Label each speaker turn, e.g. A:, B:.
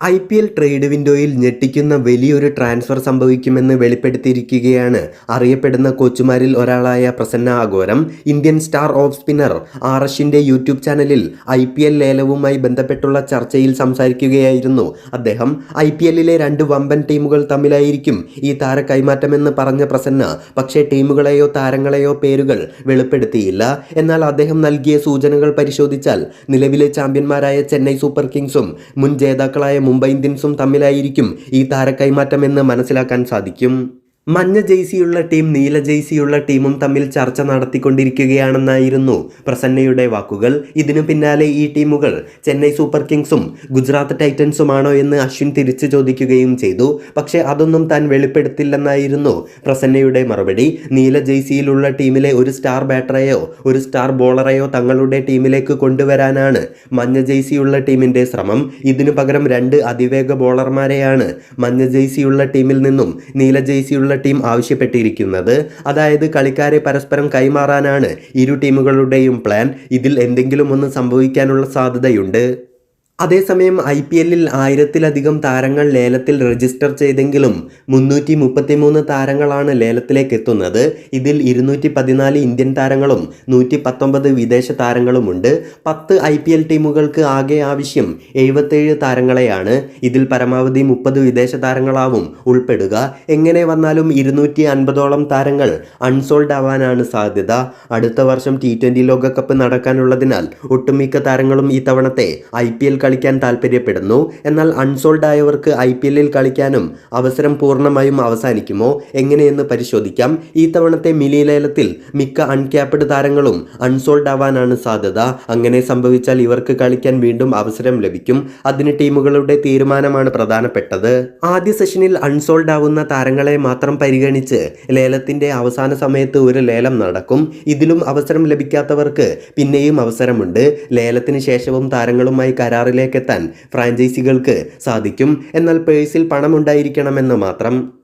A: I P L trade വിൻഡോയിൽ ഞെട്ടിക്കുന്ന വലിയൊരു ട്രാൻസ്ഫർ സംഭവിക്കുമെന്ന് വെളിപ്പെടുത്തിയിരിക്കുകയാണ് അറിയപ്പെടുന്ന കോച്ചുമാരിൽ ഒരാളായ Prasanna Agoram Indian star off spinner R എഷിന്റെ YouTube ചാനലിൽ ഐ പി എൽ ലേലവുമായി ബന്ധപ്പെട്ടുള്ള ചർച്ചയിൽ സംസാരിക്കുകയായിരുന്നു അദ്ദേഹം. ഐ പി എല്ലിലെ രണ്ട് വമ്പൻ ടീമുകൾ തമ്മിലായിരിക്കും ഈ താര കൈമാറ്റമെന്ന് പറഞ്ഞ പ്രസന്ന. പക്ഷേ ടീമുകളെയോ താരങ്ങളെയോ പേരുകൾ വെളിപ്പെടുത്തിയില്ല. എന്നാൽ അദ്ദേഹം നൽകിയ സൂചനകൾ പരിശോധിച്ചാൽ നിലവിലെ ചാമ്പ്യന്മാരായ ചെന്നൈ സൂപ്പർ കിങ്സും മുൻ ജേതാക്കളായ മുംബൈ ഇന്ത്യൻസും തമ്മിലായിരിക്കും ഈ താരക്കൈമാറ്റം എന്ന് മനസ്സിലാക്കാൻ സാധിക്കും. മഞ്ഞ ജെയ്സിയുള്ള ടീം നീല ജെയ്സിയുള്ള ടീമും തമ്മിൽ ചർച്ച നടത്തിക്കൊണ്ടിരിക്കുകയാണെന്നായിരുന്നു പ്രസന്നയുടെ വാക്കുകൾ. ഇതിനു പിന്നാലെ ഈ ടീമുകൾ ചെന്നൈ സൂപ്പർ കിങ്സും ഗുജറാത്ത് ടൈറ്റൻസുമാണോ എന്ന് അശ്വിൻ തിരിച്ചു ചോദിക്കുകയും ചെയ്തു. പക്ഷേ അതൊന്നും താൻ വെളിപ്പെടുത്തില്ലെന്നായിരുന്നു പ്രസന്നയുടെ മറുപടി. നീല ജെയ്സിയിലുള്ള ടീമിലെ ഒരു സ്റ്റാർ ബാറ്ററെയോ ഒരു സ്റ്റാർ ബോളറെയോ തങ്ങളുടെ ടീമിലേക്ക് കൊണ്ടുവരാനാണ് മഞ്ഞ ജെയ്സിയുള്ള ടീമിന്റെ ശ്രമം. ഇതിനു പകരം രണ്ട് അതിവേഗ ബോളർമാരെയാണ് മഞ്ഞ ജെയ്സിയുള്ള ടീമിൽ നിന്നും നീല ജെയ്സിയുള്ള ടീം ആവശ്യപ്പെട്ടിരിക്കുന്നത്. അതായത് കളിക്കാരെ പരസ്പരം കൈമാറാനാണ് ഇരു ടീമുകളുടെയും പ്ലാൻ. ഇതിൽ എന്തെങ്കിലും ഒന്ന് സംഭവിക്കാനുള്ള സാധ്യതയുണ്ട്. അതേസമയം ഐ പി എല്ലിൽ ആയിരത്തിലധികം താരങ്ങൾ ലേലത്തിൽ രജിസ്റ്റർ ചെയ്തെങ്കിലും മുന്നൂറ്റി മുപ്പത്തിമൂന്ന് താരങ്ങളാണ് ലേലത്തിലേക്ക് എത്തുന്നത് ഇതിൽ ഇരുന്നൂറ്റി പതിനാല് ഇന്ത്യൻ താരങ്ങളും നൂറ്റി പത്തൊമ്പത് വിദേശ താരങ്ങളുമുണ്ട്. പത്ത് ഐ പി എൽ ടീമുകൾക്ക് ആകെ ആവശ്യം എഴുപത്തേഴ് താരങ്ങളെയാണ്. ഇതിൽ പരമാവധി മുപ്പത് വിദേശ താരങ്ങളാവും ഉൾപ്പെടുക. എങ്ങനെ വന്നാലും ഇരുന്നൂറ്റി അൻപതോളം താരങ്ങൾ അൺസോൾഡ് ആവാനാണ് സാധ്യത. അടുത്ത വർഷം ടി ട്വന്റി ലോകകപ്പ് നടക്കാനുള്ളതിനാൽ ഒട്ടുമിക്ക താരങ്ങളും ഈ തവണത്തെ ഐ പി എൽ കളിക്കാൻ താൽപ്പര്യപ്പെടുന്നു എന്നാൽ അൺസോൾഡ് ആയവർക്ക് ഐ പി എല്ലിൽ കളിക്കാനും അവസരം പൂർണമായും അവസാനിക്കുമോ? എങ്ങനെയെന്ന് പരിശോധിക്കാം. ഈ തവണത്തെ മിനി ലേലത്തിൽ മിക്ക അൺക്യാപ്ഡ് താരങ്ങളും അൺസോൾഡ് ആവാനാണ് സാധ്യത. അങ്ങനെ സംഭവിച്ചാൽ ഇവർക്ക് കളിക്കാൻ വീണ്ടും അവസരം ലഭിക്കും. അതിന് ടീമുകളുടെ തീരുമാനമാണ് പ്രധാനപ്പെട്ടത്. ആദ്യ സെഷനിൽ അൺസോൾഡ് ആവുന്ന താരങ്ങളെ മാത്രം പരിഗണിച്ച് ലേലത്തിന്റെ അവസാന സമയത്ത് ഒരു ലേലം നടക്കും. ഇതിലും അവസരം ലഭിക്കാത്തവർക്ക് പിന്നെയും അവസരമുണ്ട്. ലേലത്തിന് ശേഷവും താരങ്ങളുമായി കരാറിലേക്ക് എത്താൻ ഫ്രാഞ്ചൈസികൾക്ക് സാധിക്കും. എന്നാൽ പേഴ്സിൽ പണമുണ്ടായിരിക്കണമെന്ന് മാത്രം